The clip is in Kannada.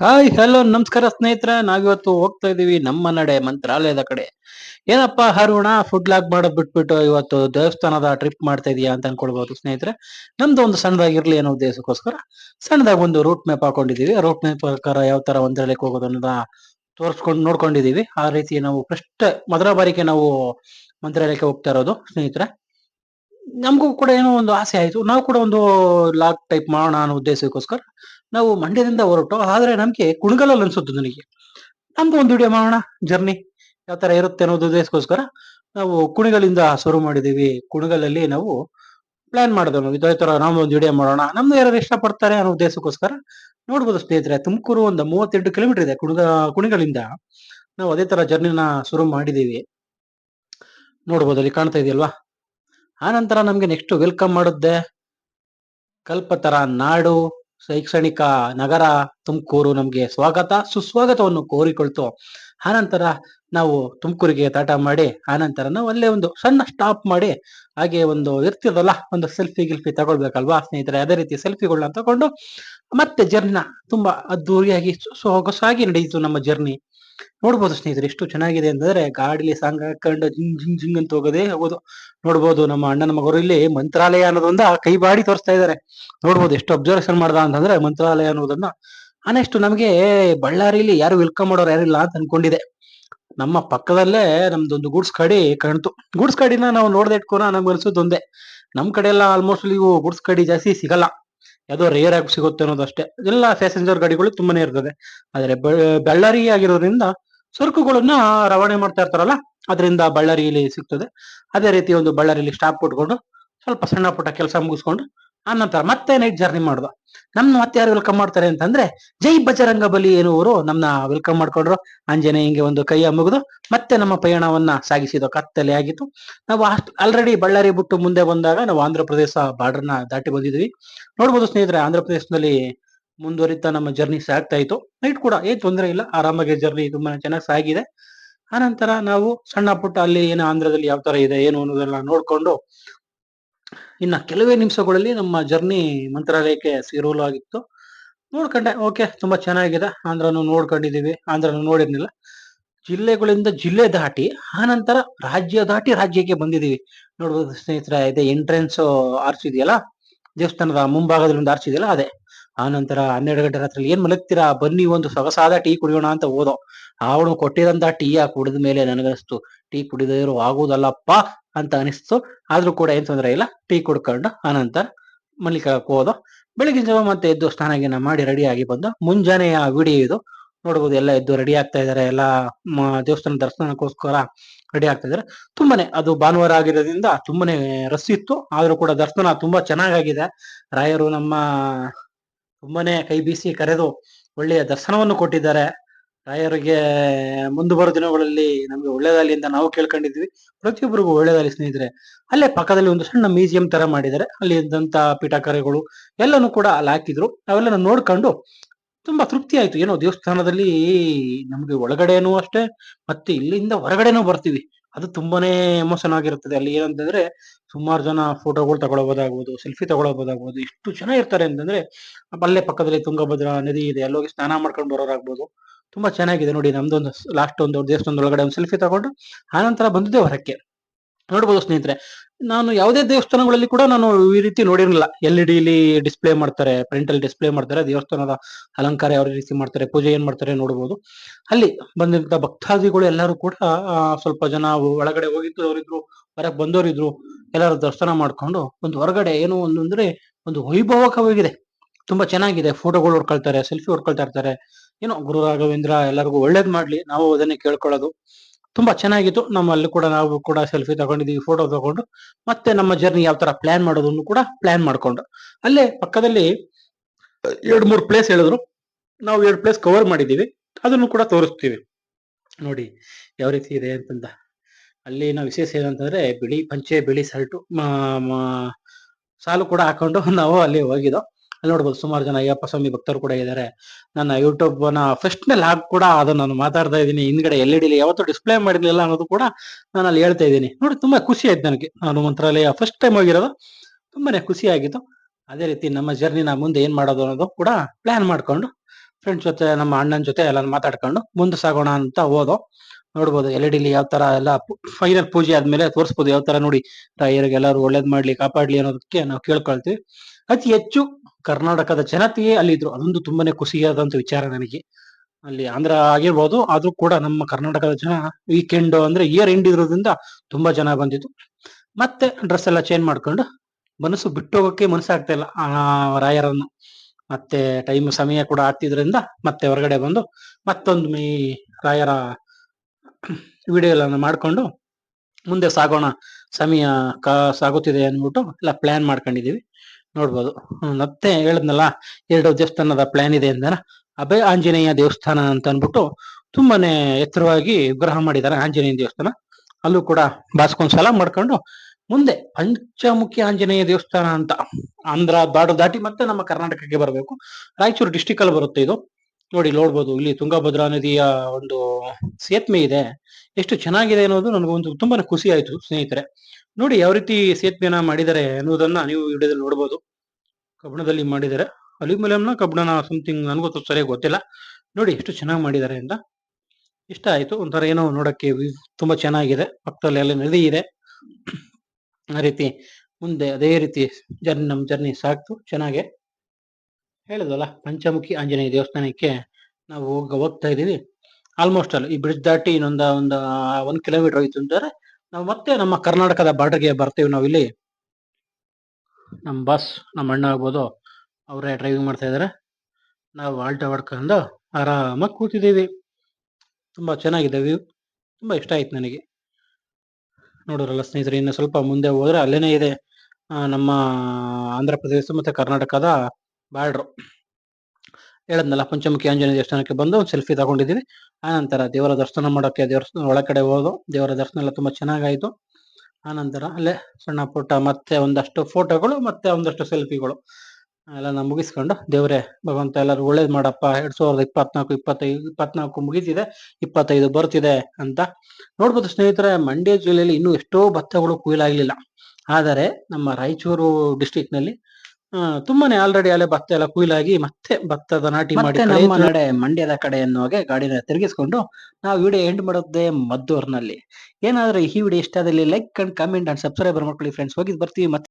ಹಾಯ್ ಹಲೋ ನಮಸ್ಕಾರ ಸ್ನೇಹಿತರೆ. ನಾವಿವತ್ತು ಹೋಗ್ತಾ ಇದೀವಿ ನಮ್ಮ ನಡೆ ಮಂತ್ರಾಲಯದ ಕಡೆ. ಏನಪ್ಪಾ ಹರುಣ ಫುಡ್ ಲಾಗ್ ಮಾಡೋದ್ ಬಿಟ್ಬಿಟ್ಟು ಇವತ್ತು ದೇವಸ್ಥಾನದ ಟ್ರಿಪ್ ಮಾಡ್ತಾ ಇದೀಯಾ ಅಂತ ಅನ್ಕೊಳ್ಬಹುದು ಸ್ನೇಹಿತರೆ. ನಮ್ದು ಒಂದು ಸಣ್ಣದಾಗಿರ್ಲಿ ಅನ್ನೋ ಉದ್ದೇಶಕ್ಕೋಸ್ಕರ ಸಣ್ಣದಾಗ ಒಂದು ರೂಟ್ ಮ್ಯಾಪ್ ಹಾಕೊಂಡಿದೀವಿ. ರೂಟ್ ಮ್ಯಾಪ್ ಪ್ರಕಾರ ಯಾವ ತರ ಮಂತ್ರಾಲಯಕ್ಕೆ ಹೋಗೋದನ್ನ ತೋರಿಸ್ಕೊಂಡು ನೋಡ್ಕೊಂಡಿದೀವಿ. ಆ ರೀತಿ ನಾವು ಫಸ್ಟ್ ಮೊದಲ ಬಾರಿಗೆ ನಾವು ಮಂತ್ರಾಲಯಕ್ಕೆ ಹೋಗ್ತಾ ಇರೋದು ಸ್ನೇಹಿತರೆ. ನಮಗೂ ಕೂಡ ಏನೋ ಒಂದು ಆಸೆ ಆಯ್ತು. ನಾವು ಕೂಡ ಒಂದು ಲಾಗ್ ಟೈಪ್ ಮಾಡೋಣ ಅನ್ನೋ ಉದ್ದೇಶಕ್ಕೋಸ್ಕರ ನಾವು ಮಂಡ್ಯದಿಂದ ಹೊರಟು, ಆದ್ರೆ ನಮ್ಗೆ ಕುಣಗಲಲ್ಲಿ ಅನ್ಸುತ್ತೆ ನನಗೆ. ನಮ್ದು ಒಂದು ವಿಡಿಯೋ ಮಾಡೋಣ ಜರ್ನಿ ಯಾವ ತರ ಇರುತ್ತೆ ಅನ್ನೋದು ಉದ್ದೇಶಕ್ಕೋಸ್ಕರ ನಾವು ಕುಣಿಗಲಿಂದ ಶುರು ಮಾಡಿದೀವಿ ಕುಣಗಲಲ್ಲಿ ನಾವು ಪ್ಲಾನ್ ಮಾಡಿದೆವು. ಇದೇ ತರ ನಾವು ಒಂದು ವಿಡಿಯೋ ಮಾಡೋಣ. ನಮ್ದು ಯಾರು ಇಷ್ಟಪಡ್ತಾರೆ ಅನ್ನೋ ಉದ್ದೇಶಕ್ಕೋಸ್ಕರ ನೋಡ್ಬೋದು ಸ್ನೇಹಿತರೆ, ತುಮಕೂರು ಒಂದು ಮೂವತ್ತೆಂಟು ಕಿಲೋಮೀಟರ್ ಇದೆ ಕುಣಗ, ಕುಣಿಗಲಿಂದ ನಾವು ಅದೇ ತರ ಜರ್ನಿನ ಶುರು ಮಾಡಿದೀವಿ ನೋಡ್ಬೋದು ಅಲ್ಲಿ ಕಾಣ್ತಾ ಇದೆಯಲ್ವಾ? ಆ ನಂತರ ನಮ್ಗೆ ನೆಕ್ಸ್ಟ್ ವೆಲ್ಕಮ್ ಮಾಡುತ್ತೆ ಕಲ್ಪತರ ನಾಡು ಶೈಕ್ಷಣಿಕ ನಗರ ತುಮಕೂರು ನಮ್ಗೆ ಸ್ವಾಗತ, ಸುಸ್ವಾಗತವನ್ನು ಕೋರಿಕೊಳ್ತು. ಆನಂತರ ನಾವು ತುಮಕೂರಿಗೆ ತಾಟ ಮಾಡಿ, ಆನಂತರ ನಾವು ಅಲ್ಲೇ ಒಂದು ಸಣ್ಣ ಸ್ಟಾಪ್ ಮಾಡಿ, ಹಾಗೆ ಒಂದು ಇರ್ತಿರಲ್ಲ ಒಂದು ಸೆಲ್ಫಿ ಗಿಲ್ಫಿ ತಗೊಳ್ಬೇಕಲ್ವಾ ಸ್ನೇಹಿತರೆ? ಅದೇ ರೀತಿ ಸೆಲ್ಫಿಗಳನ್ನ ತಗೊಂಡು ಮತ್ತೆ ಜರ್ನಿನ ತುಂಬಾ ಅದ್ದೂರಿಯಾಗಿ ಸೊಗಸಾಗಿ ನಡೆಯಿತು ನಮ್ಮ ಜರ್ನಿ ನೋಡ್ಬೋದು ಸ್ನೇಹಿತರೆ, ಎಷ್ಟು ಚೆನ್ನಾಗಿದೆ ಅಂತಂದ್ರೆ ಗಾಡಿಲಿ ಸಾಂಗ್ ಹಾಕೊಂಡು ಜಿಂಗ್ ಜಿಂಗ್ ಜಿಂಗ್ ಅಂತ ಹೋಗೋದೇ ಹೋಗೋದು ನೋಡ್ಬೋದು ನಮ್ಮ ಅಣ್ಣನ ಮಗರು ಇಲ್ಲಿ ಮಂತ್ರಾಲಯ ಅನ್ನೋದೊಂದ ಕೈ ಬಾಡಿ ತೋರಿಸ್ತಾ ಇದ್ದಾರೆ ನೋಡ್ಬೋದು ಎಷ್ಟು ಅಬ್ಸರ್ವೇಷನ್ ಮಾಡ್ದ ಅಂತಂದ್ರೆ ಮಂತ್ರಾಲಯ ಅನ್ನೋದನ್ನ. ಅನೆಷ್ಟು ನಮಗೆ ಬಳ್ಳಾರಿಲಿ ಯಾರು ವೆಲ್ಕಮ್ ಮಾಡೋರು ಯಾರಿಲ್ಲ ಅಂತ ಅನ್ಕೊಂಡಿದೆ. ನಮ್ಮ ಪಕ್ಕದಲ್ಲೇ ನಮ್ದೊಂದು ಗೂಡ್ಸ್ ಗಾಡಿ ಕಾಣ್ತು. ಗೂಡ್ಸ್ ಗಾಡಿನ ನಾವು ನೋಡ್ದೆ ಇಟ್ಕೋನ ನಮ್ಗೆ ಅನ್ಸೋದು ನಮ್ ಕಡೆ ಎಲ್ಲ ಆಲ್ಮೋಸ್ಟ್ ಇವು ಗೂಡ್ಸ್ ಕಡಿ ಜಾಸ್ತಿ ಸಿಗಲ್ಲ. ಯಾವುದೋ ರೇರ್ ಆಗಿ ಸಿಗುತ್ತೆ ಅನ್ನೋದು ಅಷ್ಟೇ. ಎಲ್ಲ ಪ್ಯಾಸೆಂಜರ್ ಗಾಡಿಗಳು ತುಂಬಾನೇ ಇರ್ತದೆ. ಆದ್ರೆ ಬಳ್ಳಾರಿ ಆಗಿರೋದ್ರಿಂದ ಸರಕುಗಳನ್ನ ರವಾನೆ ಮಾಡ್ತಾ ಇರ್ತಾರಲ್ಲ, ಅದರಿಂದ ಬಳ್ಳಾರಿಯಲ್ಲಿ ಸಿಗ್ತದೆ. ಅದೇ ರೀತಿ ಒಂದು ಬಳ್ಳಾರಿಯಲ್ಲಿ ಸ್ಟಾಪ್ ಕೊಟ್ಕೊಂಡು ಸ್ವಲ್ಪ ಸಣ್ಣ ಪುಟ್ಟ ಕೆಲಸ ಮುಗಿಸ್ಕೊಂಡು ಆನಂತರ ಮತ್ತೆ ನೈಟ್ ಜರ್ನಿ ಮಾಡುವ. ನಮ್ನ ಮತ್ತೆ ಯಾರು ವೆಲ್ಕಮ್ ಮಾಡ್ತಾರೆ ಅಂತಂದ್ರೆ, ಜೈ ಬಜರಂಗ ಬಲಿ ಎನ್ನುವರು ನಮ್ನ ವೆಲ್ಕಮ್ ಮಾಡ್ಕೊಂಡ್ರು. ಆಂಜನೇಯ ಹಿಂಗೆ ಒಂದು ಕೈಯ ಮುಗಿದು ಮತ್ತೆ ನಮ್ಮ ಪಯಣವನ್ನ ಸಾಗಿಸಿದ ಕತ್ತಲೆ ಆಗಿತ್ತು. ನಾವು ಆಲ್ರೆಡಿ ಬಳ್ಳಾರಿ ಬಿಟ್ಟು ಮುಂದೆ ಬಂದಾಗ ನಾವು ಆಂಧ್ರ ಪ್ರದೇಶ ಬಾರ್ಡರ್ನ ದಾಟಿ ಬಂದಿದ್ವಿ. ನೋಡ್ಬೋದು ಸ್ನೇಹಿತರೆ ಆಂಧ್ರ ಪ್ರದೇಶದಲ್ಲಿ ಮುಂದುವರಿತಾ ನಮ್ಮ ಜರ್ನಿ ಸಾಗ್ತಾ ಇತ್ತು. ನೈಟ್ ಕೂಡ ಏನ್ ತೊಂದರೆ ಇಲ್ಲ, ಆರಾಮಾಗಿ ಜರ್ನಿ ತುಂಬಾ ಚೆನ್ನಾಗಿ ಸಾಗಿದೆ. ಆನಂತರ ನಾವು ಸಣ್ಣ ಪುಟ್ಟ ಅಲ್ಲಿ ಏನು ಆಂಧ್ರದಲ್ಲಿ ಯಾವ ತರ ಇದೆ, ಏನು ಅನ್ನೋದೆಲ್ಲ ನೋಡ್ಕೊಂಡು ಇನ್ನ ಕೆಲವೇ ನಿಮಿಷಗಳಲ್ಲಿ ನಮ್ಮ ಜರ್ನಿ ಮಂತ್ರಾಲಯಕ್ಕೆ ಸೇರೋಲು ಆಗಿತ್ತು. ನೋಡ್ಕೊಂಡೆ, ಓಕೆ, ತುಂಬಾ ಚೆನ್ನಾಗಿದೆ. ಆಂಧ್ರನು ನೋಡ್ಕೊಂಡಿದೀವಿ ಆಂಧ್ರನು ನೋಡಿರ್ಲಿಲ್ಲ ಜಿಲ್ಲೆಗಳಿಂದ ಜಿಲ್ಲೆ ದಾಟಿ ಆನಂತರ ರಾಜ್ಯ ದಾಟಿ ರಾಜ್ಯಕ್ಕೆ ಬಂದಿದೀವಿ ನೋಡ್ಬೋದು, ಸ್ನೇಹಿತರೆ, ಇದೆ ಎಂಟ್ರೆನ್ಸ್ ಆರ್ಚ್ ಇದೆಯಲ್ಲ ದೇವಸ್ಥಾನದ ಮುಂಭಾಗದಲ್ಲಿ ಒಂದು ಆರ್ಚ್ ಅದೇ ಆನಂತರ ಹನ್ನೆರಡು ಗಂಟೆ ರಾತ್ರಿ ಏನ್ ಮಲಗ್ತೀರಾ? ಬನ್ನಿ ಒಂದು ಸೊಗಸಾದ ಟೀ ಕುಡಿಯೋಣ ಅಂತ ಹೋದೋ. ಅವನು ಕೊಟ್ಟಿರಂತ ಆ ಕುಡಿದ ಮೇಲೆ ನನಗನಿಸ್ತು ಟೀ ಕುಡಿದಿರೋ ಆಗುದಲ್ಲಪ್ಪ. ಅಂತ ಅನಿಸ್ತು. ಆದ್ರೂ ಕೂಡ ಏನ್ ತೊಂದರೆ ಇಲ್ಲ. ಟೀ ಕುಡ್ಕೊಂಡು ಆನಂತರ ಮಲಿಕಕ್ಕೆ ಹೋದ, ಬೆಳಗಿನ ಜಾವ ಮತ್ತೆ ಎದ್ದು ಸ್ನಾನ ಗೀನ ಮಾಡಿ ರೆಡಿ ಆಗಿ ಬಂದು, ಮುಂಜಾನೆಯ ವಿಡಿಯೋ ಇದು. ನೋಡಬಹುದು ಎಲ್ಲ ಎದ್ದು ರೆಡಿ ಆಗ್ತಾ ಇದಾರೆ. ಎಲ್ಲ ದೇವಸ್ಥಾನ ದರ್ಶನಕ್ಕೋಸ್ಕರ ರೆಡಿ ಆಗ್ತಾ ಇದಾರೆ. ತುಂಬಾನೇ ಅದು ಭಾನುವಾರ ಆಗಿರೋದ್ರಿಂದ ತುಂಬಾನೇ ರಸ್ ಇತ್ತು. ಆದ್ರೂ ಕೂಡ ದರ್ಶನ ತುಂಬಾ ಚೆನ್ನಾಗಾಗಿದೆ. ರಾಯರು ನಮ್ಮ ತುಂಬಾನೇ ಕೈ ಬೀಸಿ ಕರೆದು ಒಳ್ಳೆಯ ದರ್ಶನವನ್ನು ಕೊಟ್ಟಿದ್ದಾರೆ. ರಾಯರಿಗೆ ಮುಂದೆ ಬರೋ ದಿನಗಳಲ್ಲಿ ನಮ್ಗೆ ಒಳ್ಳೇದಾಗಲಿ ಅಂತ ನಾವು ಕೇಳ್ಕೊಂಡಿದ್ವಿ. ಪ್ರತಿಯೊಬ್ಬರಿಗೂ ಒಳ್ಳೇದಾಗಲಿ ಸ್ನೇಹಿತರೆ, ಅಲ್ಲೇ ಪಕ್ಕದಲ್ಲಿ ಒಂದು ಸಣ್ಣ ಮ್ಯೂಸಿಯಂ ತರ ಮಾಡಿದ್ದಾರೆ. ಅಲ್ಲಿ ಇದ್ದಂತ ಪೀಠಾಕರೆಗಳು ಎಲ್ಲನೂ ಕೂಡ ಅಲ್ಲಿ ಹಾಕಿದ್ರು. ನಾವೆಲ್ಲ ನೋಡ್ಕೊಂಡು ತುಂಬಾ ತೃಪ್ತಿ ಆಯ್ತು. ಏನೋ ದೇವಸ್ಥಾನದಲ್ಲಿ ನಮ್ಗೆ ಒಳಗಡೆನೂ ಅಷ್ಟೇ, ಮತ್ತೆ ಇಲ್ಲಿಂದ ಹೊರಗಡೆನೂ ಬರ್ತೀವಿ. ಅದು ತುಂಬಾನೇ ಎಮೋಷನ್ ಆಗಿರುತ್ತದೆ. ಅಲ್ಲಿ ಏನಂತಂದ್ರೆ ಸುಮಾರು ಜನ ಫೋಟೋಗಳು ತಗೊಳ್ಬೋದಾಗ್ಬೋದು ಸೆಲ್ಫಿ ತಗೊಳ್ಬೋದಾಗ್ಬೋದು ಎಷ್ಟು ಜನ ಇರ್ತಾರೆ ಅಂತಂದ್ರೆ ಅಲ್ಲೇ ಪಕ್ಕದಲ್ಲಿ ತುಂಗಭದ್ರಾ ನದಿ ಇದೆ ಅಲ್ಲೋಗಿ ಸ್ನಾನ ಮಾಡ್ಕೊಂಡು ಬರೋರಾಗ್ಬೋದು. ತುಂಬಾ ಚೆನ್ನಾಗಿದೆ ನೋಡಿ ನಮ್ದೊಂದು ಲಾಸ್ಟ್ ಒಂದು ದೇವಸ್ಥಾನದ ಒಳಗಡೆ ಒಂದು ಸೆಲ್ಫಿ ತಗೊಂಡು ಆನಂತರ ಬಂದಿದ್ದೆ ಹೊರಕ್ಕೆ ನೋಡ್ಬೋದು ಸ್ನೇಹಿತರೆ ನಾನು ಯಾವುದೇ ದೇವಸ್ಥಾನಗಳಲ್ಲಿ ಕೂಡ ನಾನು ಈ ರೀತಿ ನೋಡಿರಲಿಲ್ಲ. ಎಲ್ ಇ ಡಿಲಿ ಡಿಸ್ಪ್ಲೇ ಮಾಡ್ತಾರೆ ಪ್ರಿಂಟ್ ಅಲ್ಲಿ ಡಿಸ್ಪ್ಲೇ ಮಾಡ್ತಾರೆ, ದೇವಸ್ಥಾನದ ಅಲಂಕಾರ ಯಾವ ರೀತಿ ಮಾಡ್ತಾರೆ, ಪೂಜೆ ಏನ್ ಮಾಡ್ತಾರೆ ನೋಡಬಹುದು ಅಲ್ಲಿ ಬಂದಿದ್ದ ಭಕ್ತಾದಿಗಳು ಎಲ್ಲರೂ ಕೂಡ ಸ್ವಲ್ಪ ಜನ ಒಳಗಡೆ ಹೋಗಿದ್ದವರಿದ್ರು, ಹೊರಗೆ ಬಂದವರಿದ್ರು, ಎಲ್ಲರೂ ದರ್ಶನ ಮಾಡ್ಕೊಂಡು ಒಂದು ಹೊರಗಡೆ ಏನು ಒಂದು ಅಂದ್ರೆ ಒಂದು ವೈಭವಕವಾಗಿದೆ. ತುಂಬಾ ಚೆನ್ನಾಗಿದೆ. ಫೋಟೋಗಳು ಹೊಡ್ಕೊಳ್ತಾರೆ, ಸೆಲ್ಫಿ ಹೊಡ್ಕೊಳ್ತಾ ಇರ್ತಾರೆ. ಏನೋ ಗುರು ರಾಘವೇಂದ್ರ ಎಲ್ಲರಿಗೂ ಒಳ್ಳೇದ್ ಮಾಡ್ಲಿ, ನಾವು ಅದನ್ನೇ ಕೇಳ್ಕೊಳ್ಳೋದು. ತುಂಬಾ ಚೆನ್ನಾಗಿತ್ತು. ನಮ್ಮಲ್ಲಿ ಕೂಡ ನಾವು ಕೂಡ ಸೆಲ್ಫಿ ತಗೊಂಡಿದ್ದೀವಿ ಫೋಟೋ ತಗೊಂಡು. ಮತ್ತೆ ನಮ್ಮ ಜರ್ನಿ ಯಾವ ತರ ಪ್ಲಾನ್ ಮಾಡೋದನ್ನು ಕೂಡ ಪ್ಲಾನ್ ಮಾಡ್ಕೊಂಡು. ಅಲ್ಲೇ ಪಕ್ಕದಲ್ಲಿ ಎರಡ್ ಮೂರು ಪ್ಲೇಸ್ ಹೇಳಿದ್ರು. ನಾವು ಎರಡು ಪ್ಲೇಸ್ ಕವರ್ ಮಾಡಿದ್ದೀವಿ. ಅದನ್ನು ಕೂಡ ತೋರಿಸ್ತೀವಿ. ನೋಡಿ, ಯಾವ ರೀತಿ ಇದೆ ಅಂತಂದ. ನಾವು ವಿಶೇಷ ಏನಂತಂದ್ರೆ ಬಿಳಿ, ಪಂಚೆ, ಬಿಳಿ, ಶರ್ಟು ಸಾಲು ಕೂಡ ಹಾಕೊಂಡು ನಾವು ಅಲ್ಲಿ ಹೋಗಿದ್ದೋ. ಅಲ್ಲಿ ನೋಡ್ಬೋದು ಸುಮಾರು ಜನ ಅಯ್ಯಪ್ಪ ಸ್ವಾಮಿ ಭಕ್ತರು ಕೂಡ ಇದ್ದಾರೆ ನನ್ನ ಯೂಟ್ಯೂಬ್ನ ಫಸ್ಟ್ನಲ್ಲಿ ಲಾಗ್ ಕೂಡ ಅದು ನಾನು ಮಾತಾಡ್ತಾ ಇದ್ದೀನಿ. ಹಿಂದ್ಗಡೆ ಎಲ್ ಇಡಿಲಿ ಯಾವತ್ತು ಯಾವತ್ತೂ ಡಿಸ್ಪ್ಲೇ ಮಾಡಿರ್ಲಿಲ್ಲ ಅನ್ನೋದು ಕೂಡ ನಾನು ಅಲ್ಲಿ ಹೇಳ್ತಾ ಇದ್ದೀನಿ. ನೋಡಿ ತುಂಬಾ ಖುಷಿ ಆಯ್ತು ನನಗೆ. ನಾನು ಮಂತ್ರಾಲಯ ಫಸ್ಟ್ ಟೈಮ್ ಹೋಗಿರೋದು. ತುಂಬಾನೇ ಖುಷಿ ಆಗಿತ್ತು. ಅದೇ ರೀತಿ ನಮ್ಮ ಜರ್ನಿ ನಾ ಮುಂದೆ ಏನ್ ಮಾಡೋದು ಅನ್ನೋದು ಕೂಡ ಪ್ಲಾನ್ ಮಾಡ್ಕೊಂಡು ಫ್ರೆಂಡ್ಸ್ ಜೊತೆ, ನಮ್ಮ ಅಣ್ಣನ ಜೊತೆ ಎಲ್ಲ ಮಾತಾಡ್ಕೊಂಡು ಮುಂದೆ ಸಾಗೋಣ ಅಂತ ಹೋದೋ. ನೋಡ್ಬೋದು ಎಲ್ ಇಡಿಲಿ ಯಾವ ತರ ಎಲ್ಲ ಫೈನಲ್ ಪೂಜೆ ಆದ್ಮೇಲೆ ತೋರಿಸ್ಬೋದು ಯಾವ ತರ ನೋಡಿ ತಾಯಿಯರಿಗೆ ಎಲ್ಲರೂ ಒಳ್ಳೇದ್ ಮಾಡ್ಲಿ, ಕಾಪಾಡ್ಲಿ ಅನ್ನೋದಕ್ಕೆ ನಾವು ಕೇಳ್ಕೊಳ್ತೀವಿ. ಅತಿ ಹೆಚ್ಚು ಕರ್ನಾಟಕದ ಜನತೆಯೇ ಅಲ್ಲಿದ್ರು. ಅದೊಂದು ತುಂಬಾನೇ ಖುಷಿಯಾದಂತ ವಿಚಾರ ನನಗೆ. ಅಲ್ಲಿ ಆಂಧ್ರ ಆಗಿರ್ಬೋದು, ಆದ್ರೂ ಕೂಡ ನಮ್ಮ ಕರ್ನಾಟಕದ ಜನ ವೀಕೆಂಡ್ ಅಂದ್ರೆ ಇಯರ್ ಎಂಡ್ ಇರೋದ್ರಿಂದ ತುಂಬಾ ಜನ ಬಂದಿದ್ದು ಮತ್ತೆ ಡ್ರೆಸ್ ಎಲ್ಲ ಚೇಂಜ್ ಮಾಡ್ಕೊಂಡು ಮನಸ್ಸು ಬಿಟ್ಟು ಹೋಗೋಕೆ ಮನಸ್ಸಾಗ್ತಾ ಇಲ್ಲ. ಆ ರಾಯರನ್ನು. ಮತ್ತೆ ಟೈಮ್ ಸಮಯ ಕೂಡ ಆಗ್ತಿದ್ರಿಂದ ಮತ್ತೆ ಹೊರಗಡೆ ಬಂದು ಮತ್ತೊಂದು ಈ ರಾಯರ ವಿಡಿಯೋ ಎಲ್ಲ ಮಾಡ್ಕೊಂಡು ಮುಂದೆ ಸಾಗೋಣ. ಸಮಯ ಕಾ, ಸಾಗುತ್ತಿದೆ ಅಂದ್ಬಿಟ್ಟು ಎಲ್ಲ ಪ್ಲಾನ್ ಮಾಡ್ಕೊಂಡಿದೀವಿ ನೋಡ್ಬೋದು. ಮತ್ತೆ ಹೇಳದ್ನಲ್ಲ, ಎರಡು ದೇವಸ್ಥಾನದ ಪ್ಲಾನ್ ಇದೆ ಅಂದನ ಅಭಯ ಆಂಜನೇಯ ದೇವಸ್ಥಾನ ಅಂತ ಅಂದ್ಬಿಟ್ಟು ತುಂಬಾನೇ ಎತ್ತರವಾಗಿ ವಿಗ್ರಹ ಮಾಡಿದ್ದಾರೆ ಆಂಜನೇಯ ದೇವಸ್ಥಾನ. ಅಲ್ಲೂ ಕೂಡ ಬಾಸ್ಕೊಂಡ್ ಸಲ ಮಾಡ್ಕೊಂಡು ಮುಂದೆ ಪಂಚಮುಖಿ ಆಂಜನೇಯ ದೇವಸ್ಥಾನ ಅಂತ ಆಂಧ್ರ ಬಾರ್ಡರ್ ದಾಟಿ ಮತ್ತೆ ನಮ್ಮ ಕರ್ನಾಟಕಕ್ಕೆ ಬರಬೇಕು. ರಾಯಚೂರು ಡಿಸ್ಟಿಕ್ ಅಲ್ಲಿ ಬರುತ್ತೆ ಇದು. ನೋಡಿ, ನೋಡ್ಬೋದು, ಇಲ್ಲಿ ತುಂಗಭದ್ರಾ ನದಿಯ ಒಂದು ಸೇತುವೆ ಇದೆ. ಎಷ್ಟು ಚೆನ್ನಾಗಿದೆ ಅನ್ನೋದು ನನಗೊಂದು ತುಂಬಾನೇ ಖುಷಿ ಆಯ್ತು ಸ್ನೇಹಿತರೆ. ನೋಡಿ ಯಾವ ರೀತಿ ಸೇತುವೆಯನ್ನ ಮಾಡಿದ್ದಾರೆ ಅನ್ನೋದನ್ನ ನೀವು ವಿಡಿಯೋದಲ್ಲಿ ನೋಡಬಹುದು ಕಬ್ಬಣದಲ್ಲಿ ಮಾಡಿದ್ದಾರೆ. ಅಲ್ಯೂಮಿನಿಯಂನ ಕಬ್ಬಣನ ಸಮಥಿಂಗ್ ನನಗೂ ಸರಿಯಾಗಿ ಗೊತ್ತಿಲ್ಲ. ನೋಡಿ ಎಷ್ಟು ಚೆನ್ನಾಗಿ ಮಾಡಿದ್ದಾರೆ ಅಂತ. ಇಷ್ಟ ಆಯ್ತು. ಒಂಥರ ಏನೋ ನೋಡಕ್ಕೆ ತುಂಬಾ ಚೆನ್ನಾಗಿದೆ. ಪಕ್ಕದಲ್ಲಿ ಎಲ್ಲ ನದಿ ಇದೆ. ಆ ರೀತಿ ಮುಂದೆ ಅದೇ ರೀತಿ ಜರ್ನಿ, ನಮ್ಮ ಜರ್ನಿ ಸಾಕ್ತು. ಚೆನ್ನಾಗೆ. ಹೇಳಿದ್ವಲ್ಲ ಪಂಚಮುಖಿ ಆಂಜನೇಯ ದೇವಸ್ಥಾನಕ್ಕೆ ನಾವು ಹೋಗ ಹೋಗ್ತಾ ಇದ್ದೀವಿ. ಆಲ್ಮೋಸ್ಟ್ ಅಲ್ಲಿ ಈ ಬ್ರಿಡ್ಜ್ ದಾಟಿ ಇನ್ನೊಂದು ಒಂದು ಒಂದ್ ಕಿಲೋಮೀಟರ್ ಹೋಯ್ತು ಅಂತಾರೆ ನಾವು ಮತ್ತೆ ನಮ್ಮ ಕರ್ನಾಟಕದ ಬಾರ್ಡರ್ಗೆ ಬರ್ತೀವಿ ನಾವು ಇಲ್ಲಿ. ನಮ್ಮ ಬಸ್ ನಮ್ಮ ಅಣ್ಣ ಆಗ್ಬೋದು, ಅವರೇ ಡ್ರೈವಿಂಗ್ ಮಾಡ್ತಾ ಇದ್ದಾರೆ ನಾವು ಆಲ್ಟೋ ಹೊಡ್ಕೊಂಡು ಆರಾಮಾಗಿ ಕೂತಿದ್ದೀವಿ. ತುಂಬಾ ಚೆನ್ನಾಗಿದೆ ವ್ಯೂ ತುಂಬಾ ಇಷ್ಟ ಆಯ್ತು ನನಗೆ. ನೋಡೋರಲ್ಲ ಸ್ನೇಹಿತರೆ, ಇನ್ನು ಸ್ವಲ್ಪ ಮುಂದೆ ಹೋದ್ರೆ ಅಲ್ಲೇನೇ ಇದೆ ನಮ್ಮ ಆಂಧ್ರ ಪ್ರದೇಶ ಮತ್ತು ಕರ್ನಾಟಕದ ಬಾರ್ಡ್ರು. ಹೇಳದ್ನಲ್ಲ, ಪಂಚಮುಖಿ ಆಂಜನೇಯ ದೇವಸ್ಥಾನಕ್ಕೆ ಬಂದು ಒಂದು ಸೆಲ್ಫಿ ತಗೊಂಡಿದ್ದೀವಿ. ಆ ನಂತರ ದೇವರ ದರ್ಶನ ಮಾಡೋಕೆ ದೇವಸ್ಥಾನ ಒಳಗಡೆ ಹೋದು, ದೇವರ ದರ್ಶನ ಎಲ್ಲ ತುಂಬಾ ಚೆನ್ನಾಗಾಯ್ತು. ಆ ನಂತರ ಅಲ್ಲೇ ಸಣ್ಣ ಪುಟ್ಟ ಮತ್ತೆ ಒಂದಷ್ಟು ಫೋಟೋಗಳು, ಮತ್ತೆ ಒಂದಷ್ಟು ಸೆಲ್ಫಿಗಳು. ಎಲ್ಲ ಮುಗಿಸ್ಕೊಂಡು ದೇವರೇ, ಭಗವಂತ ಎಲ್ಲರೂ ಒಳ್ಳೇದ್ ಮಾಡಪ್ಪ, ಎರಡ್ ಸಾವಿರದ ಇಪ್ಪತ್ನಾಲ್ಕು ಇಪ್ಪತ್ತೈದು ಇಪ್ಪತ್ನಾಲ್ಕು ಮುಗಿತಿದೆ, ಇಪ್ಪತ್ತೈದು ಬರ್ತಿದೆ ಅಂತ ನೋಡ್ಬೋದು ಸ್ನೇಹಿತರೆ, ಮಂಡ್ಯ ಜಿಲ್ಲೆಯಲ್ಲಿ ಇನ್ನೂ ಎಷ್ಟೋ ಭತ್ತಗಳು ಕುಯ್ಲಾಗ್ಲಿಲ್ಲ. ಆದರೆ ನಮ್ಮ ರಾಯಚೂರು ಡಿಸ್ಟಿಕ್ನಲ್ಲಿ ಆ, ತುಂಬಾನೇ ಆಲ್ರೆಡಿ ಅಲ್ಲೇ ಭತ್ತ ಎಲ್ಲ ಕುಯ್ಲಾಗಿ ಮತ್ತೆ ಭತ್ತದ ನಾಟಿ ಮಾಡಿ ನಮ್ಮ ನಡೆ ಮಂಡ್ಯದ ಕಡೆ ಎನ್ನುವಾಗೆ ಗಾಡಿನ ತಿರುಗಿಸ್ಕೊಂಡು ನಾವು ವಿಡಿಯೋ ಎಂಡ್ ಮಾಡೋದೇ ಮದ್ದೂರ್ನಲ್ಲಿ. ಏನಾದ್ರೂ ಈ ವಿಡಿಯೋ ಇಷ್ಟ ಆದಲ್ಲಿ like and comment and subscriber ಮಾಡ್ಕೊಳ್ಳಿ ಫ್ರೆಂಡ್ಸ್ ಹೋಗಿ ಬರ್ತೀವಿ ಮತ್ತೆ.